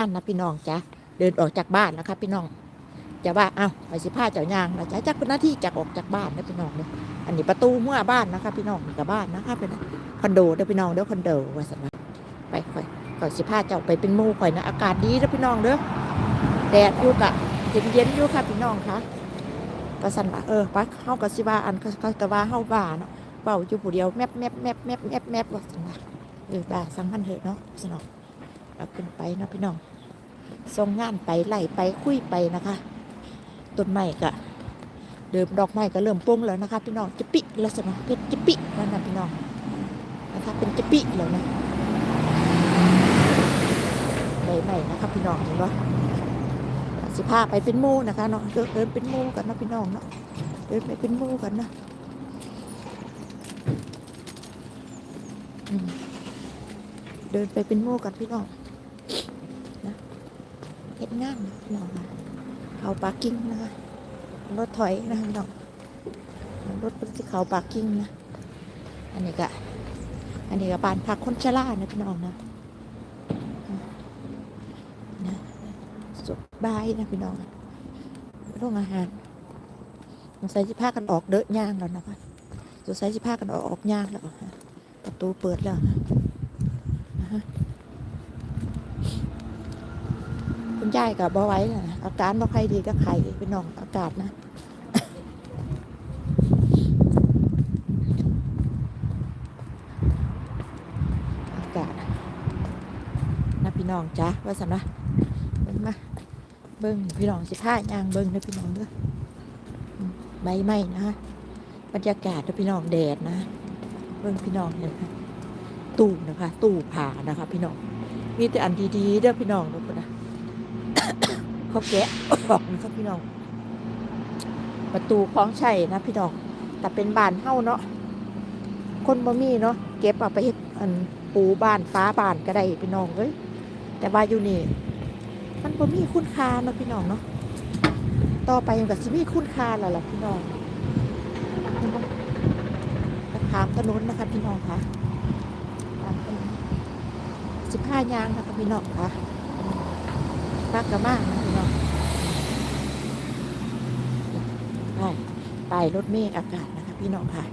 านนะพี่น้องจ้ะเดินออกจากบ้านนะคะพี่น้องจะว่าเอา้าไปสิผ้าเจ้ายางนะจ้ะจักเป็นหน้าที่จากออกจากบ้านนะพี่น้องเนี่ยอันนี้ประตูเมื่อบ้านนะคะพี่น้องกับบ้านนะคะเป็นคอนโดเด้อพี่น้องเด้อคอนโดว่าสันว่าไปค่อยก่อนสิผ้าเจ้าไปเป็นมู่ข่อยนะอากาศดีเด้อพี่น้องเด้อแดดอยู่กะเย็นเย็นอยู่ค่ะพี่น้องคะก็สันว่าเออปักเฮากับสิว่าอันเขาก็ว่าเฮาบ้านเนาะเป่าอยู่ผู้เดียวแมบแมบแมบแมบแมบแมบว่าสันว่าเออบ้าสังมันเถอะเนาะสนองเอาขึ้นไปเนาะพี่น้อง ส่งงานไปไล่ไปคุยไปนะคะต้นไม้ก็เดิมดอกไม้ก็เริ่มปุ้งแล้วนะคะพี่น้องจิปิแล้วสนะเป็นจิปิแล้วนะพี่น้องนะคะเป็นจิปิแล้วนะใบใหม่นะคะพี่น้องเห็นปะสิพาไปเป็นหมู่นะคะเนาะเดินเดินเป็นหมู่กันนะพี่น้องเนาะเดินไปเป็นหมู่กันนะเดินไปเป็นหมู่กันพี่น้อง ดงานนะพี่น้องค่ะเขาปาร์กิ้งนะคะรถถอยนะพี่น้องรถเป็นที่เขาปาร์กิ้งนะอันนี้ก็อันนี้ก็บานพักคนชรานะพี่น้องนะนะสุดบายนะพี่น้องโรงอาหารสงสัยสิพากันออกเดินย่างแล้วนะคะสงสัยสิพากันออกออกย่างแล้วประตูเปิดแล้วนะนะฮะ คุณ ยายกับบ่ไหว้นะอาการบ่ใครดีก็ไข่เป็นน้องอากาศนะอากาศนะพี่น้องจ้าว่าสันนะเบิ่งมาเบิ้งพี่น้องสิผ้ายางเบิ้งนะพี่น้องเด้ออืมใบไม้นะบรรยากาศนะพี่น้องแดดนะ เบิ้งพี่น้องเห็นไหมตู้นะคะ ตู้ผ่านะคะ พี่น้องมีแต่อันดีๆเด้อพี่น้องนะ เขาแกะออกนะครับพี่น้อง ประตูคล้องใช่นะพี่น้องแต่เป็นบานเฮ้าเนาะคนบ่มีเนาะเก็บเอาไปเฮ็ดอันปูบ้านฟ้าบ้านก็ได้พี่น้องเอ้ยแต่ว่าอยู่นี่มันบ่มีคุณค่าเนาะพี่น้องเนาะต่อไปมันก็สิมีคุณค่าแล้วล่ะพี่น้องกระถามถนนนะคะพี่น้องคะสิบห้ายางนะคะพี่น้องคะรักกันมากนะ พี่น้องไปรถเมฆอากาศนะคะ พี่น้องค่ะ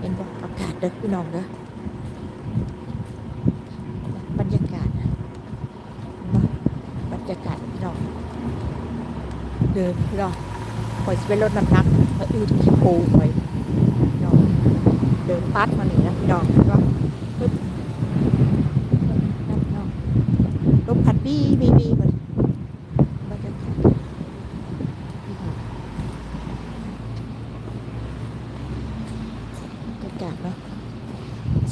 เห็นบอกอากาศเด้อพี่น้องเด้อบรรยากาศเห็นบ่บรรยากาศพี่น้องเดินพี่น้องคอยเป็นรถน้ำหนักมาอื่นขี้โพไปพี่น้องเดินปัดมาหนีนะพี่น้องเห็นบ่ปึ๊บนั่นพี่น้องลมพัดบี้บี้บี้หมด บรรยากาศนี่ค่ะบรรยากาศเนาะ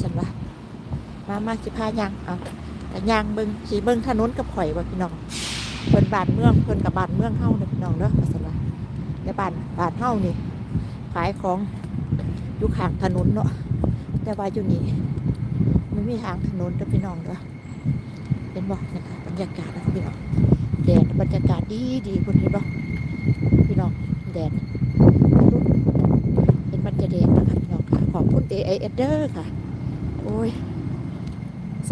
สันว่า มามาสิพายางเอาแต่ยางเบิงสีเบิงถนนกับข่อยว่าพี่น้องเพิ่นบานเมืองเพิ่นกับบานเมืองเฮาเนี่ยพี่น้องเด้อว่าสันว่าในบานบานเฮานี่ขายของอยู่ข้างถนนเนาะแต่ว่าอยู่นี่ไม่มีทางถนนเด้อพี่น้องเด้อเป็นบ่นะคะบรรยากาศนะพี่น้องแดดบรรยากาศดีดีคุณเห็นปะพี่น้องแดดเป็นบรรยากาศแดดนะคะพี่น้องค่ะขอบคุณ AIS เดอร์ค่ะ โอ้ย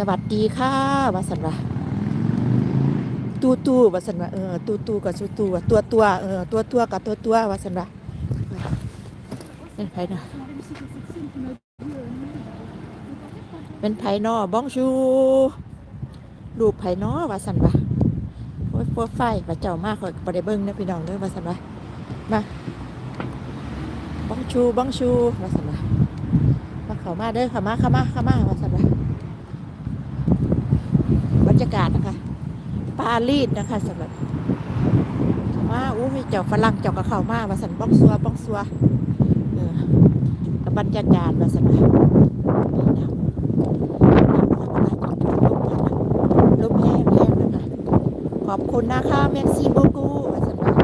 สวัสดีค่ะวัสันวะตูตูวัสันวะเออตูตูกับตูตูอะตัวตัวเออตัวตัวกับตัวตัววัสันวะเป็นไผ่นะเป็นไผ่นอบ้องชูลูไผ่นอวัสันวะโอ้ยโปรไฟล์พระเจ้ามากเลยประเดยเบิ้งนะพี่น้องเด้อมาสันวะมาบ้องชูบ้องชูมาสันวะมาเข้ามาเด้อเข้ามาเข้ามาเข้ามามาสันวะบรรยากาศนะคะ ปารีสนะคะสำหรับว้าอู้มีเจ้าฝรั่งเจ้ากระเข้ามามาสันบ้องซัวบ้องซัวเออกับบรรยากาศมาสันวะนี่น้ำลมแห้งๆนะคะขอบคุณนะคะเม็กซีโบกูสำหรับ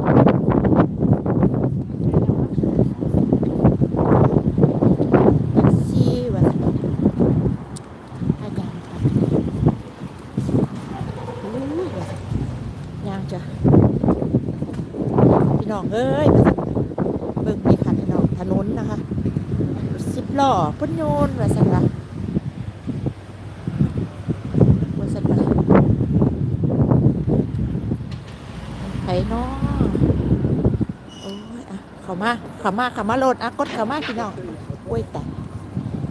เมนซีว่าสำหรับอาจารย์ค่ะอุ้ยว่าซั่นยางจ้ะพี่น้องเอ้ยว่าซั่นเบิ่งนี่ค่ะพี่น้องถนนนะคะสิ บล้อพุ่นโยนว่าสันล่ะว่าสันล่ะไผเนาะโอ้ยอะเข้ามาเข้ามาเข้ามาโหลดอะกดเข้ามาพี่น้องโอ้ยแต่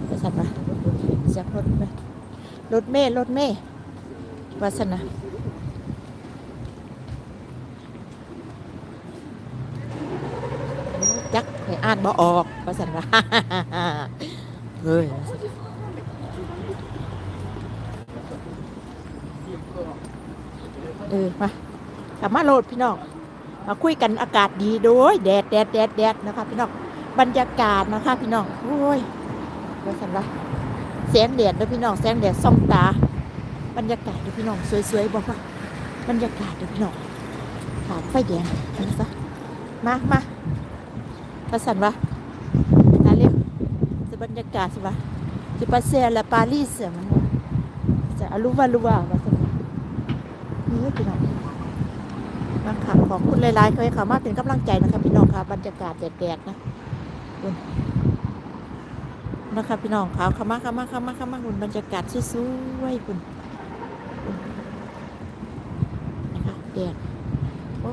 ไปสั่นมาเสียงรถไหมรถเมย์รถเมย์ว่าสนาจักให้อ่านบ่ออกว่าสนา เฮ้ยเออมากลับมาโหลดพี่น้องมาคุยกันอากาศดีโดยแดดแดดแดดแดดนะคะ พี่น้องบรรยากาศนะคะ พี่น้องโอ้ยว่าสันละแสงแดดเด้อพี่น้องแสงแดดส่องตา บรรยากาศเด้อพี่น้องสวยๆบอกว่าบรรยากาศเด้อพี่น้องขามไฟแดงนนี้ซะมามาว่าสันวะมาเร็วจะ บรรยากาศสิวะจะปาเซียละปารีสอะมันจะอาลุวาลุวาว่าสันวะนี่พี่น้องมาค่ะขอบคุณหลายๆเคยค่ะมาเป็นกำลังใจนะคะพี่น้องค่ะบรรยากาศแดดๆนะคุณนะคะพี่น้องค่ะเข้ามาขามาขามาขามาคุณบรรยากาศสวยๆคุณคุณนะคะแดดโอ้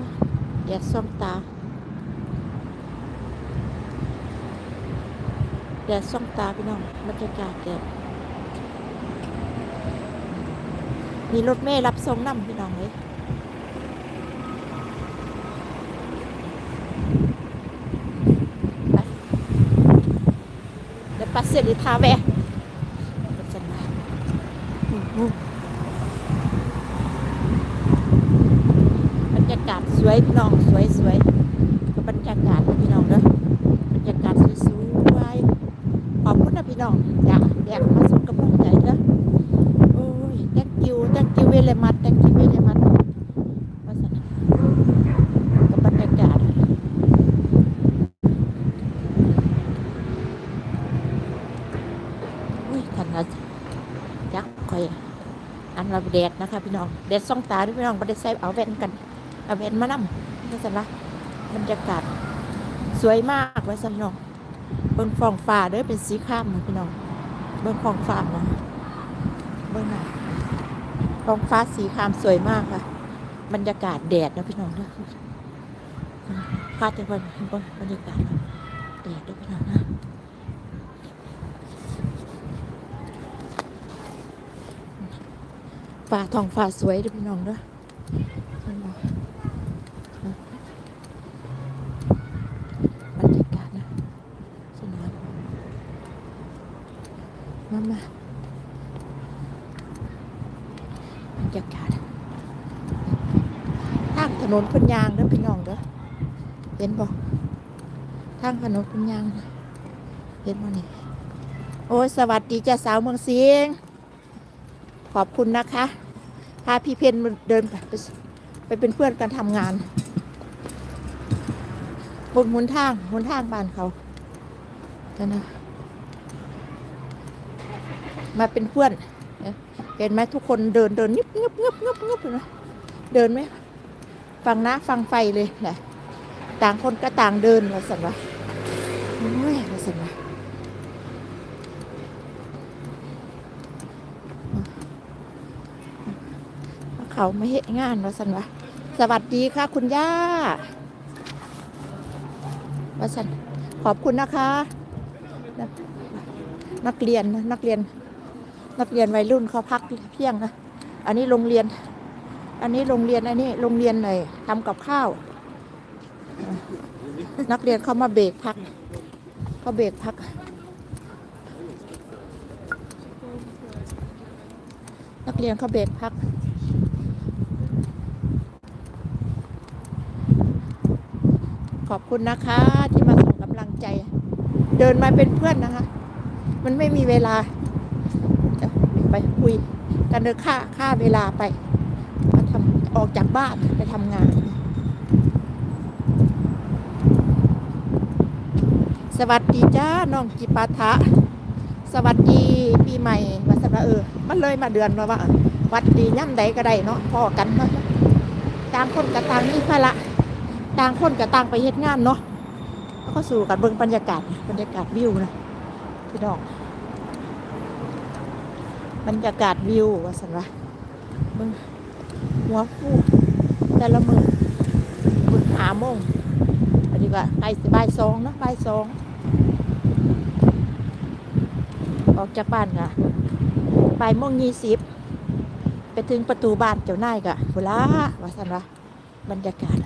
แดดส่องตาแดดส่องตาพี่น้องบรรยากาศแดดมีรถเมล์รับส่งน้ำพี่น้องเลย Le passer les travers. บรรยากาศสวยพี่น้องสวยสวยกับบรรยากาศนะพี่น้องเด้อบรรยากาศสวยสวยขอบคุณนะพี่น้องอยากอยากมาส่งกำลังใจเด้อโอ้ย thank you thank you very much thank you very much ว่าซั่นนะกับบรรยากาศอุ้ยทันละจักคอยอันเราแดดนะคะพี่น้องแดดส่องตาด้วยพี่น้องไม่ได้ใส่เอาแว่นกันเอาแว่นมานั่งนี่สันละบรรยากาศสวยมากไว้สันน้องเบิ้งฟองฟ้าด้อเป็นสีข้ามนะพี่น้องเบิ้งฟองฟ้านะเบิ้งหน ท้องฟ้าสีครามสวยมากค่ะ บรรยากาศแดดนะพี่น้องเด้อพาดจังหวัดบรรยากาศแดดด้วยพี่น้องนะฟ้าท้องฟ้าสวยด้วยพี่น้องด้อเห็นะบรรยากาศนะสนามมามาบรรยากาศทางถ นนพันยางเด้อพี่น้องเด้อเห็นบ่ทางถนนพันยางเห็นบ่นี่โอ้ยสวัสดีจ้าสาวเมืองเสียงขอบคุณนะคะพาพี่เพนเดินไปไปเป็นเพื่อนกันทำงานบนหนทางหนทางบ้านเขาจะนะมาเป็นเพื่อนเอ็นไหมทุกคนเดินเดินนิบนิบนิบนิบนิบเห็นไหมเดินไหม ฟังนะฟังไฟเลยแหละต่างคนก็ต่างเดินว่าสันวะโอ้ยว่าสันวะเขาไม่เห็นงานว่าสันวะสวัสดีค่ะคุณย่าว่าสันขอบคุณนะคะ นักเรียนนะนักเรียน นักเรียนวัยรุ่นเขาพักเที่ยงนะ อันนี้โรงเรียน อันนี้โรงเรียนอันนี้โรงเรียนไหนทำกับข้าว นักเรียนเขามาเบรกพักเขาเบรกพัก นักเรียนเขาเบรกพักขอบคุณนะคะที่มาส่งกำลังใจ เดินมาเป็นเพื่อนนะคะ มันไม่มีเวลา ไปคุยกันเดินค่าค่าเวลาไป ออกจากบ้านไปทำงาน สวัสดีจ้าน้องจิปาทะ สวัสดีปีใหม่วัสนาเออ มันเลยมาเดือนแล้วว่าวัดดีย่ำใดก็ได้เนาะพอกันเนาะต่างคนกับต่างมีภาระต่างคนกับต่างไปเฮ็ดงานเนาะแล้วก็สู่กันเบิ่งบรรยากาศบรรยากาศวิวนะพี่น้องบรรยากาศวิวว่าสันวะเบิ่ง หัวฟูแต่ละมือบึงหาโมงอันนี้ก็ไปบ่ายสองเนอะบ่ายสองออกจากบ้านค่ะบ่ายโมงยี่สิบไปถึงประตูบ้านเจ้านายกะเวลาว่าสันวะบรรยากาศ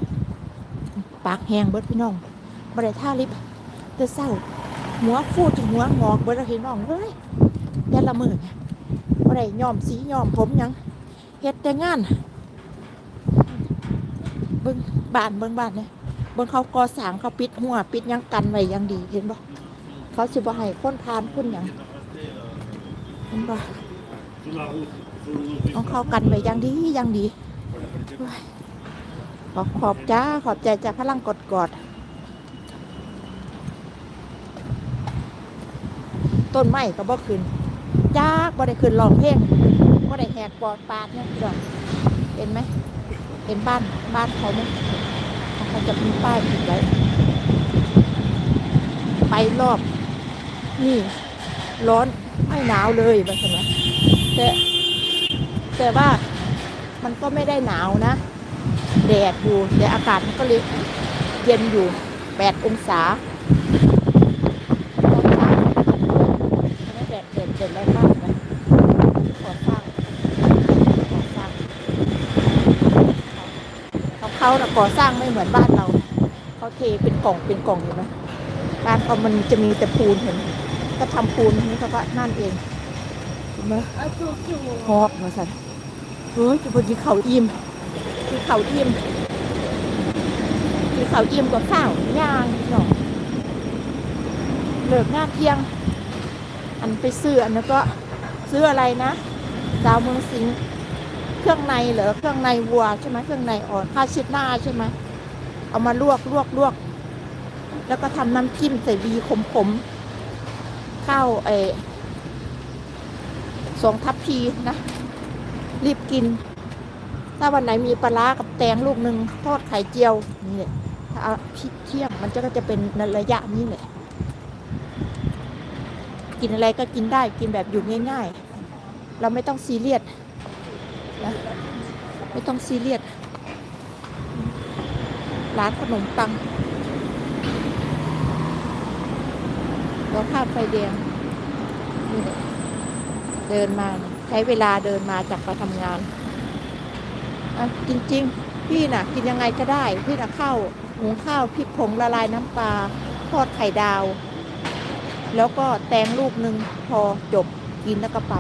ปากแห้งเบิดพี่น้องบ่ได้ท่าลิฟต์แต่เศร้า หัวฟูจนหัวงอกเบิดแล้วพี่น้องเอ้ยแต่ละมือเนี่ยบ่ได้ยอมสีย้อมผมยังเฮ็ดแต่งาน บิ่งบ้านเบิ่งบ้านเนี่ยเบิ่งเขาก่อสร้างเขาปิดหัว ปิดยังกันไว้ยังดี เห็นบ่เขาสิบ่ให้คนทานคนหยังเห็นบ่ของเขากันไว้ยังดียังดีขอบขอบจ้าขอบใจจากพลังกดกอดต้นไม้ก็บ่ขึ้นจ้ากบ่ได้ขึ้นร้องเพลงบ่ได้แหกปอดปาดเนี่ยพี่น้องเห็นไหม เป็นบ้านบ้านเขาไหมเขาจะมีป้ายติดไว้ ไปรอบ นี่ ร้อนไม่หนาวเลยว่าใช่ไหมแต่แต่ว่ามันก็ไม่ได้หนาวนะ แดดอยู่แต่อากาศมันก็เลยเย็นอยู่แปดองศาแดดเด่นเด่นแรงมากนะก่อสร้างก่อสร้าง ของ เขานะก่อสร้างไม่เหมือนบ้านเราเขาเทเป็นกล่องเป็นกล่องอยู่นะบ้านเขามันจะมีแต่ปูนเห็น ก็ทำปูนนี่เขาก็นั่นเองเห็นไหมหอบมาสันเฮ้ยจะพอดีเขาอิ่มคือเขาอิ่มคือเขาอิ่มกว่าข้าวย่างหน่อเลิกงานเที่ยง อันไปซื้ออันนั้นก็ซื้ออะไรนะดาวเมืองสิงห์ เครื่องในเหรอเครื่องในวัวใช่ไหมเครื่องในอ่อนผ้าเช็ดหน้าใช่ไหมเอามาลวกลวกลวก แล้วก็ทำน้ำจิ้มใส่วีขมขมข้าวไอสองทัพพีนะ รีบกิน ถ้าวันไหนมีปลาร้ากับแตงลูกหนึ่งทอดไข่เจียวนี่แหละถ้าเอาเที่ยงมันจะก็จะเป็นในระยะนี้แหละกินอะไรก็กินได้กินแบบอยู่ง่าย ๆ เราไม่ต้องซีเรียส นะไม่ต้องซีเรียสร้านขนมปังเราข้ามไฟแดงเดินมาใช้เวลาเดินมาจากไปทำงานอะจริง ๆ พี่น่ะ กินยังไงก็ได้ พี่น่ะข้าวหุงข้าวพริกผงละลายน้ำปลาทอดไข่ดาว แล้วก็แตงลูกหนึ่งพอจบกินแล้วก็ไป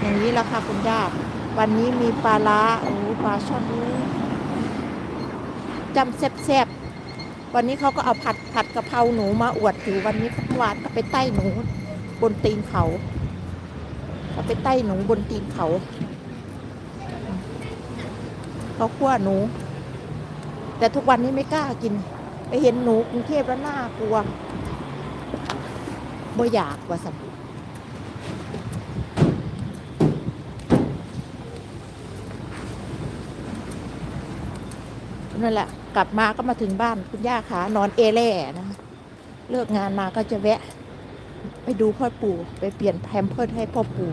อย่างนี้ละค่ะคุณย่า วันนี้มีปลาล้าโอ้ปลาช่อนโอ้จำแซ่บๆวันนี้เขาก็เอาผัดผัดกะเพราหนูมาอวดอยู่วันนี้เขาหวานก็ไปใต้หนูบนตีนเขาเขาไปใต้หนูบนตีนเขาเขาคั่วหนู แต่ทุกวันนี้ไม่กล้ากิน ไปเห็นหนูกรุงเทพแล้วน่ากลัวบ่อยากว่าสัน นั่นแหละ กลับมาก็มาถึงบ้านคุณย่าขานอนเอแล่นะคะเลิกงานมาก็จะแวะ ไปดูพ่อปู่ไปเปลี่ยนแพมเพิร์สให้พ่อปู่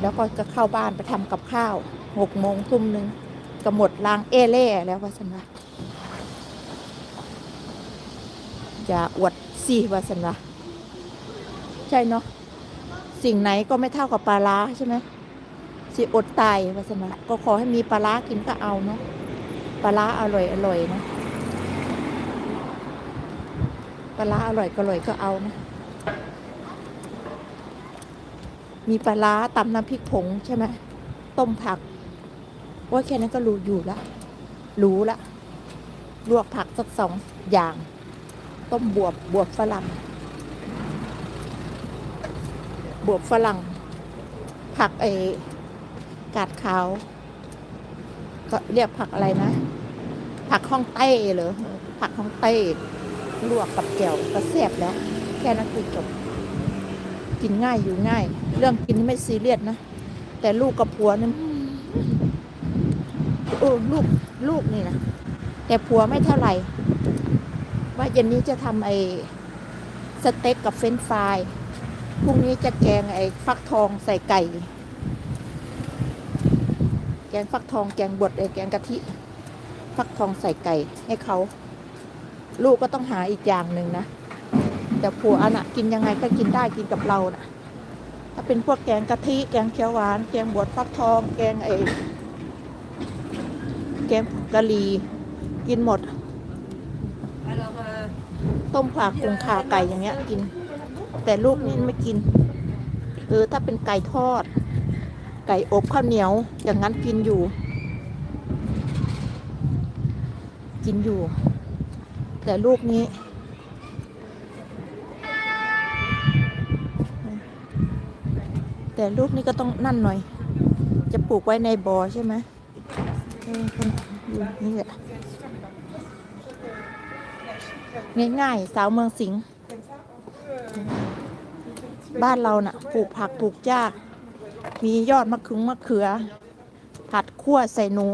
แล้วก็จะเข้าบ้านไปทำกับข้าวหกโมงทุ่มหนึ่งก็หมดลางเอเล่แล้ววาสันวะอย่าอวดสิวาสันวะใช่เนาะสิ่งไหนก็ไม่เท่ากับปลาร้าใช่ไหมสิอดตายวาสนาก็ขอให้มีปลาร้ากินก็เอาเนาะ ปลาร้าอร่อยอร่อยนะปลาร้าอร่อยก็อร่อยก็เอานะมีปลาร้าตำน้ำพริกผงใช่ไหมต้มผักว่าแค่นั้นก็รู้อยู่ละรู้ละลวกผักสักสองอย่าง ต้มบวบบวบฝรั่ง บวบฝรั่ง ผักไอกาดขาว เรียกผักอะไรนะ ผักห้องเต้เหรอผักห้องเต้ลวกกับแกวก็แซ่บแล้ว แค่นั้นคือจบ กินง่ายอยู่ง่าย เรื่องกินไม่ซีเรียสนะ แต่ลูกกับผัวนี่เออลูกลูกนี่นะแต่ผัวไม่เท่าไหร่ ว่าเย็นนี้จะทำไอ้สเต็กกับเฟรนฟรายพรุ่งนี้จะแกงไอ้ฟักทองใส่ไก่ แกงฟักทองแกงบดไอ้แกงกะทิ ฟักทองใส่ไก่ให้เขา ลูกก็ต้องหาอีกอย่างหนึ่งนะ แต่ผัวน่ะกินยังไงก็กินได้กินกับเราน่ะถ้าเป็นพวกแกงกะทิ แกงเขียวหวาน แกงบวชฟักทอง แกงไอแกงกะหรี่กินหมด ต้มผักกุงขาไก่อย่างเงี้ย กิน แต่ลูกนี่ไม่กินเออถ้าเป็นไก่ทอด ไก่อบข้าวเหนียว อย่างนั้นกินอยู่ กินอยู่ แต่ลูกนี้ แต่ลูกนี้ก็ต้องนั่นหน่อย จะปลูกไว้ในบ่อใช่ไหมนี่แหละง่ายๆ สาวเมืองสิงห์บ้านเราน่ะปลูกผักปลูกหญ้า มียอดมะขึงมะเขือ ผัดคั่วใส่หนู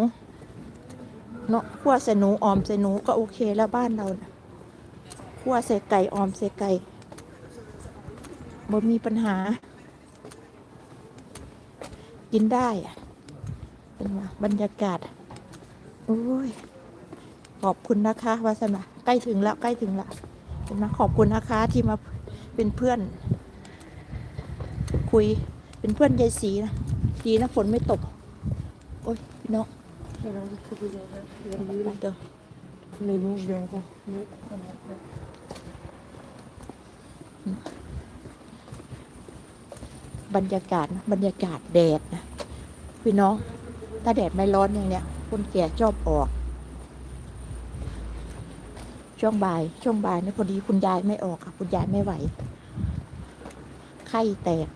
เนาะคั่วใส่หนูออมใส่หนูก็โอเคแล้วบ้านเราน่ะคั่วใส่ไก่ออมใส่ไก่บ่มีปัญหา กินได้อะเป็นว่าบรรยากาศ โอ้ย ขอบคุณนะคะวาสนาใกล้ถึงแล้วใกล้ถึงแล้วเห็นไหมขอบคุณนะคะที่มาเป็นเพื่อน คุย เป็นเพื่อนยายสีนะดีนะฝนไม่ตก โอ้ยพี่น้อง alors, il faut que j'en fasse. ไปเถอะ Mais bon, je vais encore. Mais, บรรยากาศนะบรรยากาศแดดนะพี่น้อง ถ้าแดดไม่ร้อนอย่างเนี้ยคนแก่ชอบออก ช่วงบ่าย ช่วงบ่ายนี่พอดีคุณยายไม่ออกค่ะ คุณยายไม่ไหว ไข้แตก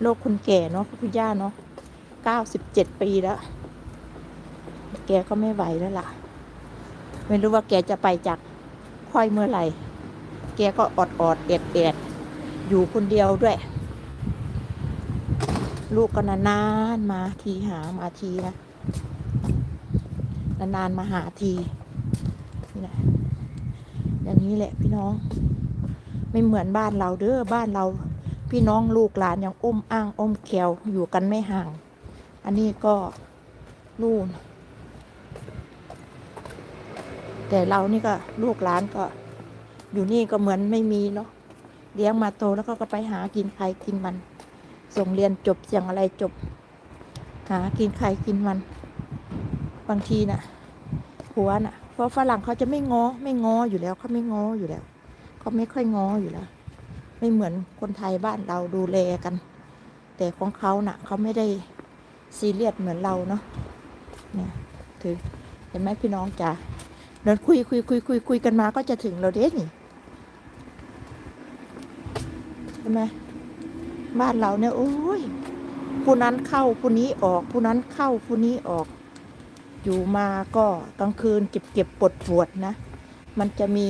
โรคคนแก่เนาะคุณย่าเนาะเก้าสิบเจ็ดปีแล้ว แกก็ไม่ไหวแล้วล่ะ ไม่รู้ว่าแกจะไปจากค่อยเมื่อไหร่ แกก็อดอดเอ็ดเอ็ดอยู่คนเดียวด้วย ลูกก็นานๆมาทีหามาทีนะ นานๆมาหาทีนี่แหละอย่างนี้แหละพี่น้อง ไม่เหมือนบ้านเราเด้อบ้านเรา พี่น้องลูกหลานยังอุ้มอ้างอ้มแขวอยู่กันไม่ห่าง อันนี้ก็นู่น แต่เรานี่ก็ลูกหลานก็ อยู่นี่ก็เหมือนไม่มีเนาะเลี้ยงมาโตแล้วก็ก็ไปหากินใครกินมัน ส่งเรียนจบเสียงอะไรจบ หากินใครกินมัน บางทีน่ะผัวน่ะเพราะฝรั่งเขาจะไม่งอไม่งออยู่แล้วเขาไม่งออยู่แล้วเขาไม่ค่อยงออยู่แล้ว ไม่เหมือนคนไทยบ้านเราดูแลกัน แต่ของเขาน่ะเขาไม่ได้ซีเรียสเหมือนเราเนาะเนี่ยถือเห็นไหมพี่น้องจ๋าเดินคุยคุยคุยคุยคุยกันมาก็จะถึงเราเด้นี่ใช่ไหมบ้านเราเนี่ยโอ้ยผู้นั้นเข้าผู้นี้ออกผู้นั้นเข้าผู้นี้ออก อยู่มาก็กลางคืนเก็บเก็บปวดปวดนะ มันจะมี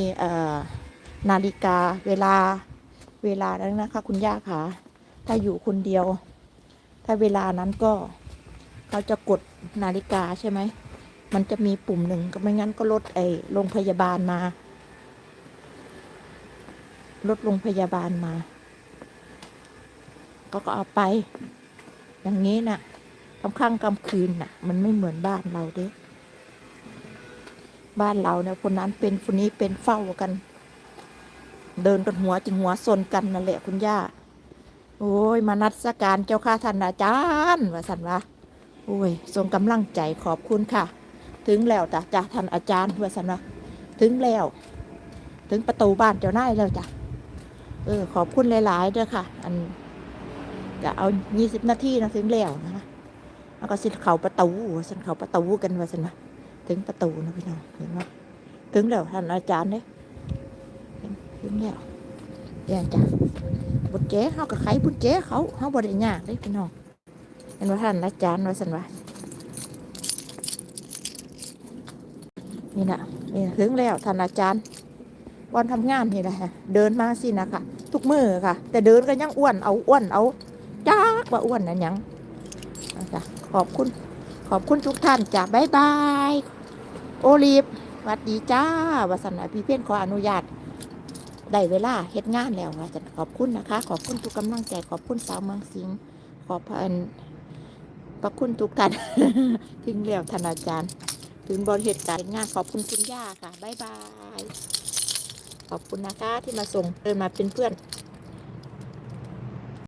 นาฬิกาเวลา เวลานั้นนะคะ คุณย่าค่ะ ถ้าอยู่คนเดียว ถ้าเวลานั้นก็เขาจะกดนาฬิกาใช่ไหม มันจะมีปุ่มหนึ่งก็ไม่งั้นก็รถไอ้โรงพยาบาลมารถโรงพยาบาลมา ก็ก็เอาไป อย่างนี้นะ่ะกำข้างกำคืนน่ะ มันไม่เหมือนบ้านเราเด้บ้านเราเนี่ยคนนั้นเป็นคนนี้เป็นเฝ้ากัน เดินกันหัวจึงหัวซนกันนั่นแหละคุณย่า โอ้ย มานัดสการเจ้าค่ะท่านอาจารย์ว่าสันวะโอ้ยทรงกำลังใจขอบคุณค่ะ ถึงแล้วจ้ะจ้ะท่านอาจารย์ว่าสันวะถึงแล้ว ถึงประตูบ้านเจ้านายแล้วจ้ะเออ ขอบคุณหลายๆเด้อค่ะ อันจะเอายี่สิบนาทีนะถึงแล้วนะคะแล้วก็สิเขาประตูว่าสันเขาประตูกันว่าสันวะถึงประตูนะพี่น้องเห็นไหมถึงแล้วท่านอาจารย์เนี่ย ถึงแล้วเดี๋ยวจ้ะบุญเจ๊เขากับไขบุญเจ๊เขาเขาบริญากเลยพี่น้องเห็นว่าท่านอาจารย์ว่าสันว่านี่นะนี่ถึงแล้วท่านอาจารย์วันทำงานนี่แหละฮะเดินมาสินะคะทุกมือค่ะ แต่เดินก็ยังอ้วนเอาอ้วนเอาจ้ากว่าอ้วนนั่นยังจ้ะขอบคุณ ขอบคุณทุกท่านจ้ะบ๊ายบาย โอลีฟสวัสดีจ้าวาสนาพี่เพี้ยนขออนุญาต ได้เวลาเฮ็ดงานแล้วว่าจะขอบคุณนะคะ ขอบคุณทุกกำลังใจขอบคุณสาวเมืองสิงห์ขอบพันขอบคุณทุกท่านทิ้งแล้วท่านอาจารย์ ถึงบริเหตุการณ์งานขอบคุณคุณย่าค่ะบ๊ายบาย ขอบคุณนะคะที่มาส่งเดินมาเป็นเพื่อน